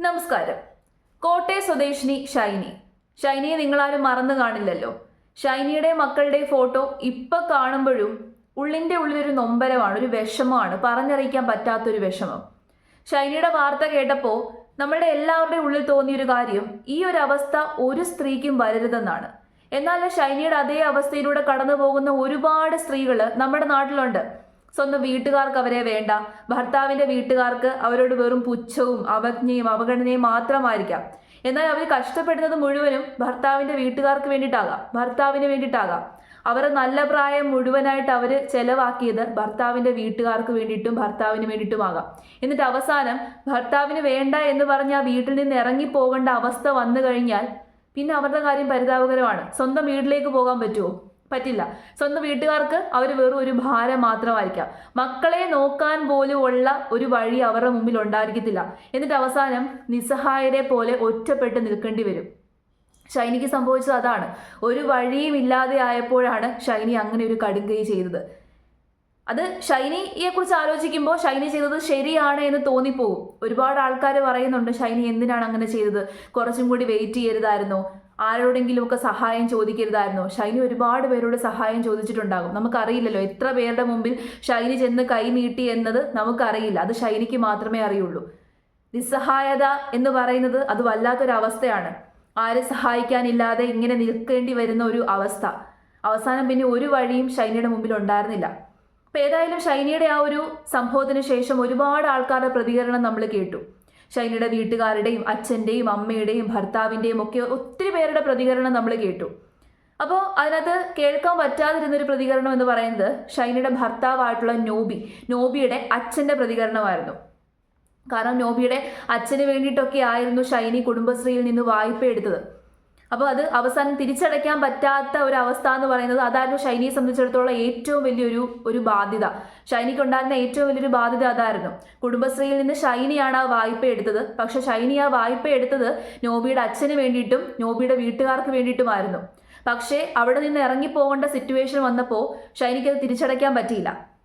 നമസ്കാരം. കോട്ടയ സ്വദേശിനി ഷൈനി. ഷൈനിയെ നിങ്ങളാരും മറന്നു കാണില്ലല്ലോ. ഷൈനിയുടെ മക്കളുടെ ഫോട്ടോ ഇപ്പൊ കാണുമ്പോഴും ഉള്ളിന്റെ ഉള്ളിലൊരു നൊമ്പരമാണ് ഒരു വിഷമമാണ് പറഞ്ഞറിയിക്കാൻ പറ്റാത്തൊരു വിഷമം. ഷൈനിയുടെ വാർത്ത കേട്ടപ്പോൾ നമ്മളുടെ എല്ലാവരുടെയും ഉള്ളിൽ തോന്നിയൊരു കാര്യം ഈ ഒരു അവസ്ഥ ഒരു സ്ത്രീക്കും വരരുതെന്നാണ്. എന്നാൽ ഷൈനിയുടെ അതേ അവസ്ഥയിലൂടെ കടന്നു പോകുന്ന ഒരുപാട് സ്ത്രീകൾ നമ്മുടെ നാട്ടിലുണ്ട്. സ്വന്തം വീട്ടുകാർക്ക് അവരെ വേണ്ട. ഭർത്താവിന്റെ വീട്ടുകാർക്ക് അവരോട് വെറും പുച്ഛവും അവജ്ഞയും അവഗണനയും മാത്രമായിരിക്കാം. എന്നാൽ അവർ കഷ്ടപ്പെടുന്നത് മുഴുവനും ഭർത്താവിന്റെ വീട്ടുകാർക്ക് വേണ്ടിയിട്ടാകാം. ഭർത്താവിന് വേണ്ടിയിട്ടാകാം. അവർ നല്ല പ്രായം മുഴുവനായിട്ട് അവർ ചെലവാക്കിയത് ഭർത്താവിന്റെ വീട്ടുകാർക്ക് വേണ്ടിയിട്ടും ഭർത്താവിന് വേണ്ടിയിട്ടുമാകാം. എന്നിട്ട് അവസാനം ഭർത്താവിന് വേണ്ട എന്ന് പറഞ്ഞ് ആ വീട്ടിൽ നിന്ന് ഇറങ്ങി പോകേണ്ട അവസ്ഥ വന്നു കഴിഞ്ഞാൽ പിന്നെ അവരുടെ കാര്യം പരിതാപകരമാണ്. സ്വന്തം വീട്ടിലേക്ക് പോകാൻ പറ്റുമോ? പറ്റില്ല. സ്വന്തം വീട്ടുകാർക്ക് അവർ വെറും ഒരു ഭാരം മാത്രമായിരിക്കാം. മക്കളെ നോക്കാൻ പോലും ഉള്ള ഒരു വഴി അവരുടെ മുമ്പിൽ ഉണ്ടായിരിക്കത്തില്ല. എന്നിട്ട് അവസാനം നിസ്സഹായരെ പോലെ ഒറ്റപ്പെട്ട് നിൽക്കേണ്ടി വരും. ഷൈനിക്ക് സംഭവിച്ചത് അതാണ്. ഒരു വഴിയും ഇല്ലാതെ ആയപ്പോഴാണ് ഷൈനി അങ്ങനെ ഒരു കടുങ്കൈ ചെയ്തത്. അത് ഷൈനിയെ കുറിച്ച് ആലോചിക്കുമ്പോൾ ഷൈനി ചെയ്തത് ശരിയാണ് എന്ന് തോന്നിപ്പോവും ഒരുപാട് ആൾക്കാർ പറയുന്നുണ്ട് ഷൈനി എന്തിനാണ് അങ്ങനെ ചെയ്തത്? കുറച്ചും കൂടി വെയിറ്റ് ചെയ്യരുതായിരുന്നോ? ആരോടെങ്കിലുമൊക്കെ സഹായം ചോദിക്കരുതായിരുന്നു. ഷൈനി ഒരുപാട് പേരോട് സഹായം ചോദിച്ചിട്ടുണ്ടാകും. നമുക്കറിയില്ലല്ലോ എത്ര പേരുടെ മുമ്പിൽ ഷൈനി ചെന്ന് കൈ നീട്ടി എന്നത് നമുക്കറിയില്ല. അത് ഷൈനിക്ക് മാത്രമേ അറിയുള്ളൂ. നിസ്സഹായത എന്ന് പറയുന്നത് അത് വല്ലാത്തൊരവസ്ഥയാണ്. ആരെ സഹായിക്കാനില്ലാതെ ഇങ്ങനെ നിൽക്കേണ്ടി വരുന്ന ഒരു അവസ്ഥ. അവസാനം പിന്നെ ഒരു വഴിയും ഷൈനിയുടെ മുമ്പിൽ ഉണ്ടായിരുന്നില്ല. അപ്പോൾ ഏതായാലും ഷൈനിയുടെ ആ ഒരു സംഭവത്തിന് ശേഷം ഒരുപാട് ആൾക്കാരുടെ പ്രതികരണം നമ്മൾ കേട്ടു. ഷൈനിയുടെ വീട്ടുകാരുടെയും അച്ഛന്റെയും അമ്മയുടെയും ഭർത്താവിന്റെയും ഒക്കെ ഒത്തിരി പേരുടെ പ്രതികരണം നമ്മൾ കേട്ടു. അപ്പോൾ അതിനകത്ത് കേൾക്കാൻ പറ്റാതിരുന്നൊരു പ്രതികരണം എന്ന് പറയുന്നത് ഷൈനയുടെ ഭർത്താവായിട്ടുള്ള നോബി നോബിയുടെ അച്ഛന്റെ പ്രതികരണമായിരുന്നു. കാരണം നോബിയുടെ അച്ഛന് വേണ്ടിയിട്ടൊക്കെ ആയിരുന്നു ഷൈനി കുടുംബശ്രീയിൽ നിന്ന് വായ്പ എടുത്തത് അപ്പോൾ അത് അവസാനം തിരിച്ചടയ്ക്കാൻ പറ്റാത്ത ഒരു അവസ്ഥ എന്ന് പറയുന്നത് അതായിരുന്നു ഷൈനിയെ സംബന്ധിച്ചിടത്തോളം ഏറ്റവും വലിയൊരു ഒരു ബാധ്യത. ഷൈനിക്ക് ഉണ്ടായിരുന്ന ഏറ്റവും വലിയൊരു ബാധ്യത അതായിരുന്നു. കുടുംബശ്രീയിൽ നിന്ന് ഷൈനിയാണ് ആ വായ്പ എടുത്തത്. പക്ഷെ ഷൈനി ആ വായ്പ എടുത്തത് നോബിയുടെ അച്ഛന് വേണ്ടിയിട്ടും നോബിയുടെ വീട്ടുകാർക്ക് വേണ്ടിയിട്ടുമായിരുന്നു. പക്ഷേ അവിടെ നിന്ന് ഇറങ്ങിപ്പോകേണ്ട സിറ്റുവേഷൻ വന്നപ്പോൾ ഷൈനിക്ക് അത് തിരിച്ചടയ്ക്കാൻ പറ്റിയില്ല.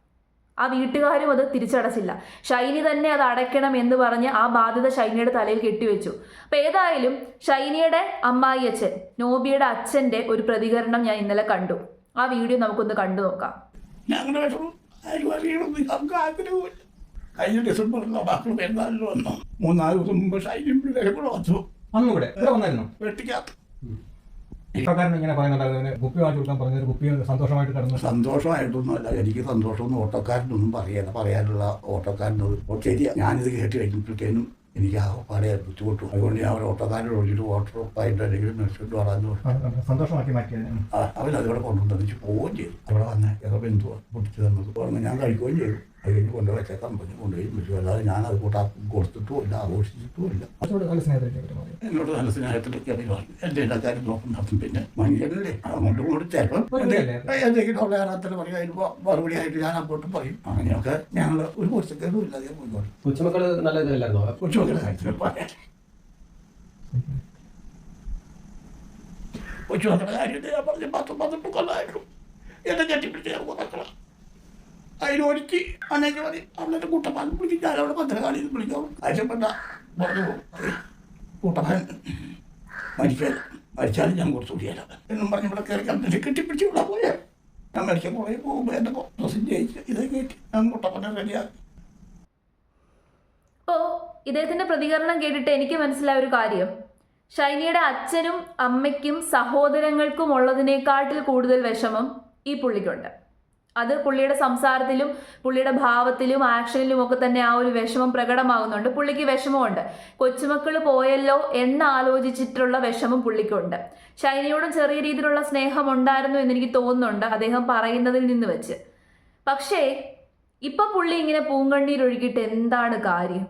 ആ വീട്ടുകാരും അത് തിരിച്ചടച്ചില്ല. ഷൈനി തന്നെ അത് അടയ്ക്കണം എന്ന് പറഞ്ഞ് ആ ബാധ്യത ഷൈനിയുടെ തലയിൽ കെട്ടിവെച്ചു. അപ്പൊ ഏതായാലും ഷൈനിയുടെ അമ്മായി അച്ഛൻ നോബിയുടെ അച്ഛന്റെ ഒരു പ്രതികരണം ഞാൻ ഇന്നലെ കണ്ടു. ആ വീഡിയോ നമുക്കൊന്ന് കണ്ടു നോക്കാം. ഞങ്ങളുടെ കഴിഞ്ഞ ഡിസംബറിലോ മക്കൾ പെരുന്നാളിൽ വന്നു. മൂന്നാൽ ദിവസം മുമ്പ് ഷൈനും പിള്ളേരും കൂടെ വന്നു. അന്നും ഇവിടെ? വന്നായിരുന്നു? വെട്ടിക്കകത്ത് ഇപ്പക്കാരൻ ഇങ്ങനെ പറയുന്നുണ്ടായിരുന്നു കുപ്പി വാങ്ങിച്ചു കൊടുക്കാൻ പറഞ്ഞൊരു കുപ്പി സന്തോഷമായിട്ട് കിടന്നു. സന്തോഷമായിട്ടൊന്നുമല്ല എനിക്ക് സന്തോഷമൊന്നും ഓട്ടോക്കാരനൊന്നും പറയല്ല പറയാനുള്ള ഓട്ടോക്കാരനോട് ശരിയാ. ഞാനിത് കേട്ട് കഴിഞ്ഞപ്പോഴത്തേനും എനിക്ക് ആ പാടെ ബുദ്ധിമുട്ടു. അതുകൊണ്ട് ഞാൻ ഒരു ഓട്ടോക്കാരൻ വിളിച്ചിട്ട് ഓട്ടോ ഉറപ്പായിട്ട് അല്ലെങ്കിൽ മേടിച്ചിട്ട് വളർന്നു സന്തോഷമാക്കി മാറ്റിയത് അവൻ കൊണ്ടുവന്നു കൊണ്ടുവന്നിട്ട് പോവുകയും ചെയ്തു. അവിടെ വന്ന് ഏതോ ബന്ധുവാ പൊട്ടിച്ചു തന്നത്. ഞാൻ കഴിക്കുകയും ചെയ്തു. അത് കൊണ്ടുപോയി കൊണ്ടുവച്ചേക്കാൻ പറഞ്ഞു കൊണ്ടുപോയി പക്ഷേ അല്ലാതെ ഞാൻ അത് കൂട്ടാ കൊടുത്തിട്ടും ഇല്ല ആഘോഷിച്ചിട്ടും ഇല്ല നല്ല സ്നേഹത്തിലേക്ക് മാറി. എന്നോട് നല്ല സ്നേഹത്തിലേക്ക് അറിയുവാണ് എന്റെ എല്ലാ കാര്യം നോക്കുന്നതും പിന്നെ മനുഷ്യനല്ലേ അങ്ങോട്ടും ഇങ്ങോട്ടും ചിലപ്പോൾ? എന്തെങ്കിലും ഉള്ള കാരണത്തിൽ പറയും അതിന് മറുപടി ആയിട്ട് ഞാൻ അങ്ങോട്ട് പറയും. അങ്ങനെയൊക്കെ ഞങ്ങൾ ഒരു പൊരുത്തക്കേടും ഇല്ലാതെ മുന്നോട്ട് കൊച്ചുമക്കൾ നല്ല ഇതല്ലായിരുന്നോ കൊച്ചുമക്കളുടെ കാര്യത്തിൽ പറയാം. കൊച്ചുമക്കളുടെ കാര്യത്തിൽ ഞാൻ പറഞ്ഞു പത്ത് പതിപ്പ് കൊല്ലായിരുന്നു എന്നെ ഞെട്ടിപ്പിടിച്ച് ഞാൻ മക്കളെ അതിനൊരുക്കി അന്നേക്ക് മതി. അവളുടെ കൂട്ടപ്പാൻ വിളിക്കും. ഞാൻ അവിടെ ഭദ്രകാളി വിളിക്കാം. ആവശ്യപ്പെട്ട പറഞ്ഞു കൂട്ടപ്പാൻ മരിച്ചാൽ മരിച്ചാലും ഞാൻ കൊടുത്തു കൂടിയല്ല എന്നും പറഞ്ഞ് ഇവിടെ കയറി കണ്ടിട്ട് കെട്ടിപ്പിടിച്ച് ഇവിടെ പോയാൽ ഞാൻ മരിച്ച കുറേ പോകുമ്പോൾ എന്റെ ഡ്രസ്സും ജയിച്ച് ഇതേ കയറ്റി ഞാൻ കൂട്ടപ്പനെ റെഡിയാക്കി. അപ്പോൾ ഇദ്ദേഹത്തിന്റെ പ്രതികരണം കേട്ടിട്ട് എനിക്ക് മനസ്സിലായ ഒരു കാര്യം. ഷൈനിയുടെ അച്ഛനും അമ്മയ്ക്കും സഹോദരങ്ങൾക്കും ഉള്ളതിനേക്കാട്ടിൽ കൂടുതൽ വിഷമം ഈ പുള്ളിക്കുണ്ട്. അത് പുള്ളിയുടെ സംസാരത്തിലും പുള്ളിയുടെ ഭാവത്തിലും ആക്ഷനിലും ഒക്കെ തന്നെ ആ ഒരു വിഷമം പ്രകടമാകുന്നുണ്ട് പുള്ളിക്ക് വിഷമമുണ്ട്. കൊച്ചുമക്കൾ പോയല്ലോ എന്ന് ആലോചിച്ചിട്ടുള്ള വിഷമം പുള്ളിക്കുണ്ട്. ശൈനിയോടും ചെറിയ രീതിയിലുള്ള സ്നേഹം ഉണ്ടായിരുന്നു എന്ന് എനിക്ക് തോന്നുന്നുണ്ട് അദ്ദേഹം പറയുന്നതിൽ നിന്ന് വെച്ച്. പക്ഷേ ഇപ്പൊ പുള്ളി ഇങ്ങനെ പൂങ്കണ്ണീരൊഴുകിയിട്ട് എന്താണ് കാര്യം?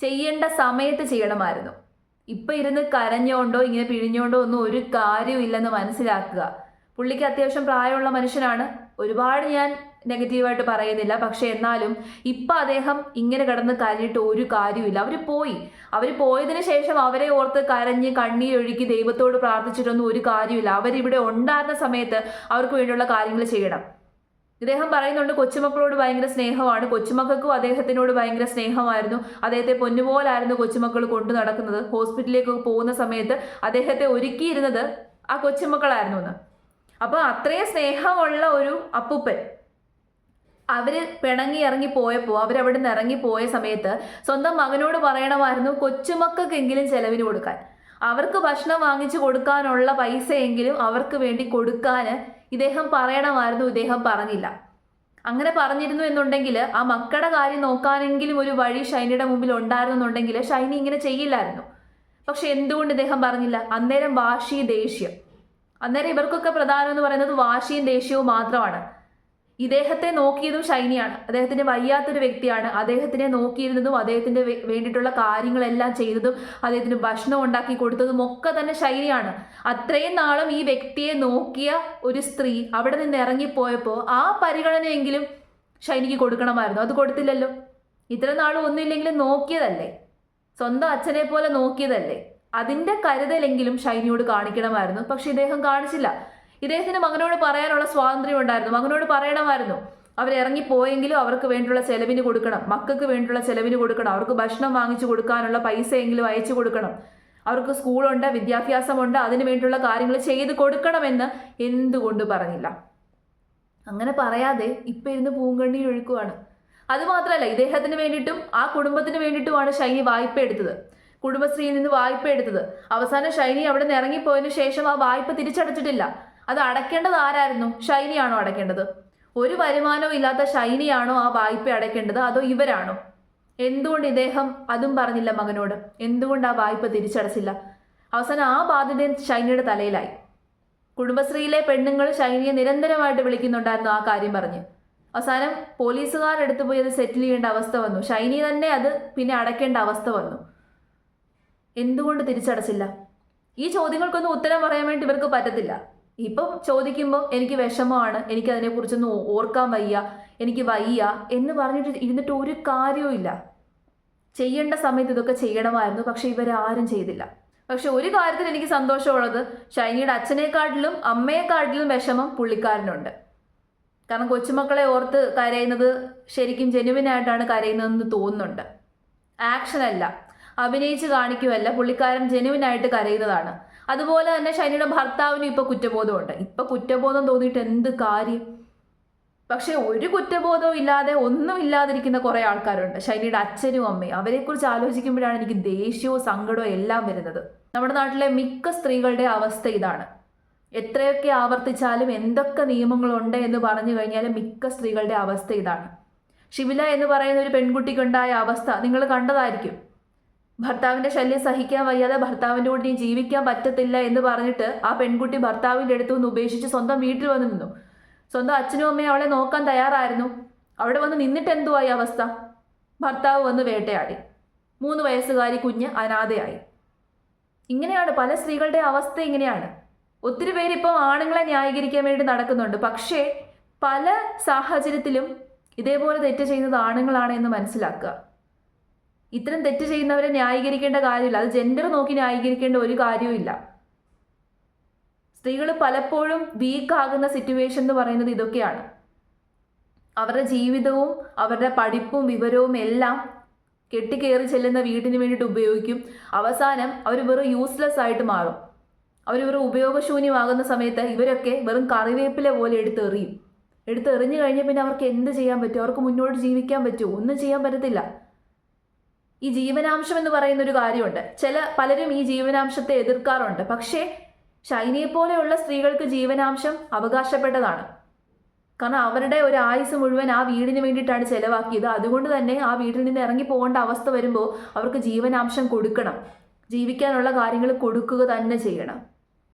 ചെയ്യേണ്ട സമയത്ത് ചെയ്യണമായിരുന്നു. ഇപ്പൊ ഇരുന്ന് കരഞ്ഞോണ്ടോ ഇങ്ങനെ പിഴിഞ്ഞോണ്ടോ ഒന്നും ഒരു കാര്യമില്ലെന്ന് മനസ്സിലാക്കുക. പുള്ളിക്ക് അത്യാവശ്യം പ്രായമുള്ള മനുഷ്യനാണ്. ഒരുപാട് ഞാൻ നെഗറ്റീവായിട്ട് പറയുന്നില്ല. പക്ഷെ എന്നാലും ഇപ്പം അദ്ദേഹം ഇങ്ങനെ കിടന്ന് കരഞ്ഞിട്ട് ഒരു കാര്യമില്ല അവർ പോയി. അവർ പോയതിനു ശേഷം അവരെ ഓർത്ത് കരഞ്ഞ് കണ്ണീരൊഴുക്കി ദൈവത്തോട് പ്രാർത്ഥിച്ചിട്ടൊന്നും ഒരു കാര്യമില്ല അവരിവിടെ ഉണ്ടായിരുന്ന സമയത്ത് അവർക്ക് വേണ്ടിയുള്ള കാര്യങ്ങൾ ചെയ്യണം. അദ്ദേഹം പറയുന്നുണ്ട് കൊച്ചുമക്കളോട് ഭയങ്കര സ്നേഹമാണ്. കൊച്ചുമക്കൾക്കും അദ്ദേഹത്തിനോട് ഭയങ്കര സ്നേഹമായിരുന്നു. അദ്ദേഹത്തെ പൊന്നുപോലായിരുന്നു കൊച്ചുമക്കൾ കൊണ്ടു നടക്കുന്നത്. ഹോസ്പിറ്റലിലേക്ക് പോകുന്ന സമയത്ത് അദ്ദേഹത്തെ ഒരുക്കിയിരുന്നത് ആ കൊച്ചുമക്കളായിരുന്നു എന്ന്. അപ്പോൾ അത്രയും സ്നേഹമുള്ള ഒരു അപ്പൂപ്പൻ. അവർ പിണങ്ങി ഇറങ്ങി പോയപ്പോൾ അവരവിടെ നിന്ന് ഇറങ്ങി പോയ സമയത്ത് സ്വന്തം മകനോട് പറയണമായിരുന്നു കൊച്ചുമക്കൾക്കെങ്കിലും ചെലവിന് കൊടുക്കാൻ. അവർക്ക് ഭക്ഷണം വാങ്ങിച്ചു കൊടുക്കാനുള്ള പൈസയെങ്കിലും അവർക്ക് വേണ്ടി കൊടുക്കാൻ ഇദ്ദേഹം പറയണമായിരുന്നു ഇദ്ദേഹം പറഞ്ഞില്ല. അങ്ങനെ പറഞ്ഞിരുന്നു എന്നുണ്ടെങ്കിൽ ആ മക്കളുടെ കാര്യം നോക്കാനെങ്കിലും ഒരു വഴി ഷൈനിയുടെ മുമ്പിൽ ഉണ്ടായിരുന്നുണ്ടെങ്കിൽ ഷൈനി ഇങ്ങനെ ചെയ്യില്ലായിരുന്നു. പക്ഷെ എന്തുകൊണ്ട് ഇദ്ദേഹം പറഞ്ഞില്ല? അന്നേരം വാശി ദേഷ്യം. അന്നേരം ഇവർക്കൊക്കെ പ്രധാനം എന്ന് പറയുന്നത് വാശിയും ദേഷ്യവും മാത്രമാണ്. ഇദ്ദേഹത്തെ നോക്കിയതും ഷൈനിയാണ് അദ്ദേഹത്തിന്റെ വയ്യാത്തൊരു വ്യക്തിയാണ്. അദ്ദേഹത്തിനെ നോക്കിയിരുന്നതും അദ്ദേഹത്തിന്റെ വേണ്ടിയിട്ടുള്ള കാര്യങ്ങളെല്ലാം ചെയ്തതും അദ്ദേഹത്തിന് ഭക്ഷണം ഉണ്ടാക്കി കൊടുത്തതും ഒക്കെ തന്നെ ഷൈനിയാണ് അത്രയും നാളും ഈ വ്യക്തിയെ നോക്കിയ ഒരു സ്ത്രീ അവിടെ നിന്ന് ഇറങ്ങിപ്പോയപ്പോൾ ആ പരിഗണനയെങ്കിലും ഷൈനിക്ക് കൊടുക്കണമായിരുന്നു. അത് കൊടുത്തില്ലല്ലോ. ഇത്ര നാളും ഒന്നുമില്ലെങ്കിലും നോക്കിയതല്ലേ? സ്വന്തം അച്ഛനെ പോലെ നോക്കിയതല്ലേ? അതിന്റെ കരുതലെങ്കിലും ഷൈനിയോട് കാണിക്കണമായിരുന്നു. പക്ഷെ ഇദ്ദേഹം കാണിച്ചില്ല. ഇദ്ദേഹത്തിന് മകനോട് പറയാനുള്ള സ്വാതന്ത്ര്യം ഉണ്ടായിരുന്നു. മകനോട് പറയണമായിരുന്നു. അവർ ഇറങ്ങിപ്പോയെങ്കിലും അവർക്ക് വേണ്ടിയുള്ള ചെലവിന് കൊടുക്കണം. മക്കൾക്ക് വേണ്ടിയുള്ള ചെലവിന് കൊടുക്കണം. അവർക്ക് ഭക്ഷണം വാങ്ങിച്ചു കൊടുക്കാനുള്ള പൈസയെങ്കിലും അയച്ചു കൊടുക്കണം. അവർക്ക് സ്കൂളുണ്ട് വിദ്യാഭ്യാസമുണ്ട് അതിനു വേണ്ടിയുള്ള കാര്യങ്ങൾ ചെയ്ത് കൊടുക്കണമെന്ന് എന്തുകൊണ്ട് പറഞ്ഞില്ല? അങ്ങനെ പറയാതെ ഇപ്പം ഇരുന്ന് പൂങ്കണ്ണി ഒഴുക്കുവാണ്. അതുമാത്രമല്ല ഇദ്ദേഹത്തിന് വേണ്ടിയിട്ടും ആ കുടുംബത്തിന് വേണ്ടിയിട്ടുമാണ് ശൈനി വായ്പ എടുത്തത് കുടുംബശ്രീയിൽ നിന്ന് വായ്പ എടുത്തത്. അവസാനം ഷൈനി അവിടെ നിന്ന് ഇറങ്ങിപ്പോയതിനു ശേഷം ആ വായ്പ തിരിച്ചടച്ചിട്ടില്ല. അത് അടയ്ക്കേണ്ടത് ആരായിരുന്നു? ഷൈനിയാണോ അടയ്ക്കേണ്ടത്? ഒരു വരുമാനവും ഇല്ലാത്ത ഷൈനിയാണോ ആ വായ്പ അടയ്ക്കേണ്ടത്? അതോ ഇവരാണോ? എന്തുകൊണ്ട് ഇദ്ദേഹം അതും പറഞ്ഞില്ല മകനോട്? എന്തുകൊണ്ട് ആ വായ്പ തിരിച്ചടച്ചില്ല? അവസാനം ആ ബാധ്യത ഷൈനിയുടെ തലയിലായി. കുടുംബശ്രീയിലെ പെണ്ണുങ്ങൾ ഷൈനിയെ നിരന്തരമായിട്ട് വിളിക്കുന്നുണ്ടായിരുന്നു ആ കാര്യം പറഞ്ഞ്. അവസാനം പോലീസുകാരെടുത്ത് പോയി അത് സെറ്റിൽ ചെയ്യേണ്ട അവസ്ഥ വന്നു. ഷൈനി തന്നെ അത് പിന്നെ അടയ്ക്കേണ്ട അവസ്ഥ വന്നു. എന്തുകൊണ്ട് തിരിച്ചടച്ചില്ല? ഈ ചോദ്യങ്ങൾക്കൊന്നും ഉത്തരം പറയാൻ വേണ്ടി ഇവർക്ക് പറ്റത്തില്ല. ഇപ്പം ചോദിക്കുമ്പോൾ എനിക്ക് വിഷമമാണ് എനിക്ക് അതിനെക്കുറിച്ചൊന്നും ഓർക്കാൻ വയ്യ എനിക്ക് വയ്യ എന്ന് പറഞ്ഞിട്ട് ഇരുന്നിട്ട് ഒരു കാര്യവുമില്ല ചെയ്യേണ്ട സമയത്ത് ഇതൊക്കെ ചെയ്യണമായിരുന്നു പക്ഷെ ഇവരാരും ചെയ്തില്ല. പക്ഷെ ഒരു കാര്യത്തിൽ എനിക്ക് സന്തോഷമുള്ളത് ഷൈനിയുടെ അച്ഛനെക്കാട്ടിലും അമ്മയെക്കാട്ടിലും വിഷമം പുള്ളിക്കാരനുണ്ട്. കാരണം കൊച്ചുമക്കളെ ഓർത്ത് കരയുന്നത് ശരിക്കും ജെനുവിനായിട്ടാണ് കരയുന്നതെന്ന് തോന്നുന്നുണ്ട്. ആക്ഷൻ അല്ല അഭിനയിച്ച് കാണിക്കുമല്ല പുള്ളിക്കാരൻ ജെനുവിനായിട്ട് കരയുന്നതാണ്. അതുപോലെ തന്നെ ഷൈനിയുടെ ഭർത്താവിനും ഇപ്പൊ കുറ്റബോധമുണ്ട്. ഇപ്പൊ കുറ്റബോധം തോന്നിയിട്ട് എന്ത് കാര്യം? പക്ഷെ ഒരു കുറ്റബോധവും ഇല്ലാതെ ഒന്നും ഇല്ലാതിരിക്കുന്ന കുറെ ആൾക്കാരുണ്ട്. ഷൈനിയുടെ അച്ഛനും അമ്മയും. അവരെക്കുറിച്ച് ആലോചിക്കുമ്പോഴാണ് എനിക്ക് ദേഷ്യവും സങ്കടവും എല്ലാം വരുന്നത്. നമ്മുടെ നാട്ടിലെ മിക്ക സ്ത്രീകളുടെ അവസ്ഥ ഇതാണ്. എത്രയൊക്കെ ആവർത്തിച്ചാലും എന്തൊക്കെ നിയമങ്ങളുണ്ട് എന്ന് പറഞ്ഞു കഴിഞ്ഞാൽ മിക്ക സ്ത്രീകളുടെ അവസ്ഥ ഇതാണ്. ഷിബില എന്ന് പറയുന്ന ഒരു പെൺകുട്ടിക്കുണ്ടായ അവസ്ഥ നിങ്ങൾ കണ്ടതായിരിക്കും. ഭർത്താവിന്റെ ശല്യം സഹിക്കാൻ വയ്യാതെ ഭർത്താവിന്റെ കൂടെ ഇനി ജീവിക്കാൻ പറ്റത്തില്ല എന്ന് പറഞ്ഞിട്ട് ആ പെൺകുട്ടി ഭർത്താവിന്റെ അടുത്തു നിന്ന് ഉപേക്ഷിച്ച് സ്വന്തം വീട്ടിൽ വന്ന് നിന്നു. സ്വന്തം അച്ഛനും അമ്മയും അവളെ നോക്കാൻ തയ്യാറായിരുന്നു. അവിടെ വന്ന് നിന്നിട്ട് എന്തുവായി അവസ്ഥ? ഭർത്താവ് വന്ന് വേട്ടയാടി. മൂന്ന് വയസ്സുകാരി കുഞ്ഞ് അനാഥയായി. ഇങ്ങനെയാണ് പല സ്ത്രീകളുടെ അവസ്ഥ ഇങ്ങനെയാണ്. ഒത്തിരി പേര് ഇപ്പം ആണുങ്ങളെ ന്യായീകരിക്കാൻ വേണ്ടി നടക്കുന്നുണ്ട്. പക്ഷേ പല സാഹചര്യത്തിലും ഇതേപോലെ തെറ്റ് ചെയ്യുന്നത് ആണുങ്ങളാണ് എന്ന് മനസ്സിലാക്കുക. ഇത്തരം തെറ്റ് ചെയ്യുന്നവരെ ന്യായീകരിക്കേണ്ട കാര്യമില്ല. അത് ജെൻഡർ നോക്കി ന്യായീകരിക്കേണ്ട ഒരു കാര്യവുമില്ല സ്ത്രീകൾ പലപ്പോഴും വീക്ക് ആകുന്ന സിറ്റുവേഷൻ എന്ന് പറയുന്നത് ഇതൊക്കെയാണ്. അവരുടെ ജീവിതവും അവരുടെ പഠിപ്പും വിവരവും എല്ലാം കെട്ടിക്കേറി ചെല്ലുന്ന വീട്ടിന് വേണ്ടിയിട്ട് ഉപയോഗിക്കും. അവസാനം അവർ വെറും യൂസ്ലെസ് ആയിട്ട് മാറും. അവർ വെറും ഉപയോഗശൂന്യമാകുന്ന സമയത്ത് ഇവരൊക്കെ വെറും കറിവേപ്പില പോലെ എടുത്തെറിയും എടുത്തെറിഞ്ഞു കഴിഞ്ഞാൽ പിന്നെ അവർക്ക് എന്ത് ചെയ്യാൻ പറ്റും? അവർക്ക് മുന്നോട്ട് ജീവിക്കാൻ പറ്റുമോ? ഒന്നും ചെയ്യാൻ പറ്റത്തില്ല. ഈ ജീവനാംശം എന്ന് പറയുന്ന ഒരു കാര്യമുണ്ട്. ചില പലരും ഈ ജീവനാംശത്തെ എതിർക്കാറുണ്ട്. പക്ഷേ ഷൈനിയെ പോലെയുള്ള സ്ത്രീകൾക്ക് ജീവനാംശം അവകാശപ്പെട്ടതാണ്. കാരണം അവരുടെ ഒരു ആയുസ് മുഴുവൻ ആ വീടിന് വേണ്ടിയിട്ടാണ് ചെലവാക്കിയത്. അതുകൊണ്ട് തന്നെ ആ വീട്ടിൽ നിന്ന് ഇറങ്ങി പോകേണ്ട അവസ്ഥ വരുമ്പോൾ അവർക്ക് ജീവനാംശം കൊടുക്കണം. ജീവിക്കാനുള്ള കാര്യങ്ങൾ കൊടുക്കുക തന്നെ ചെയ്യണം.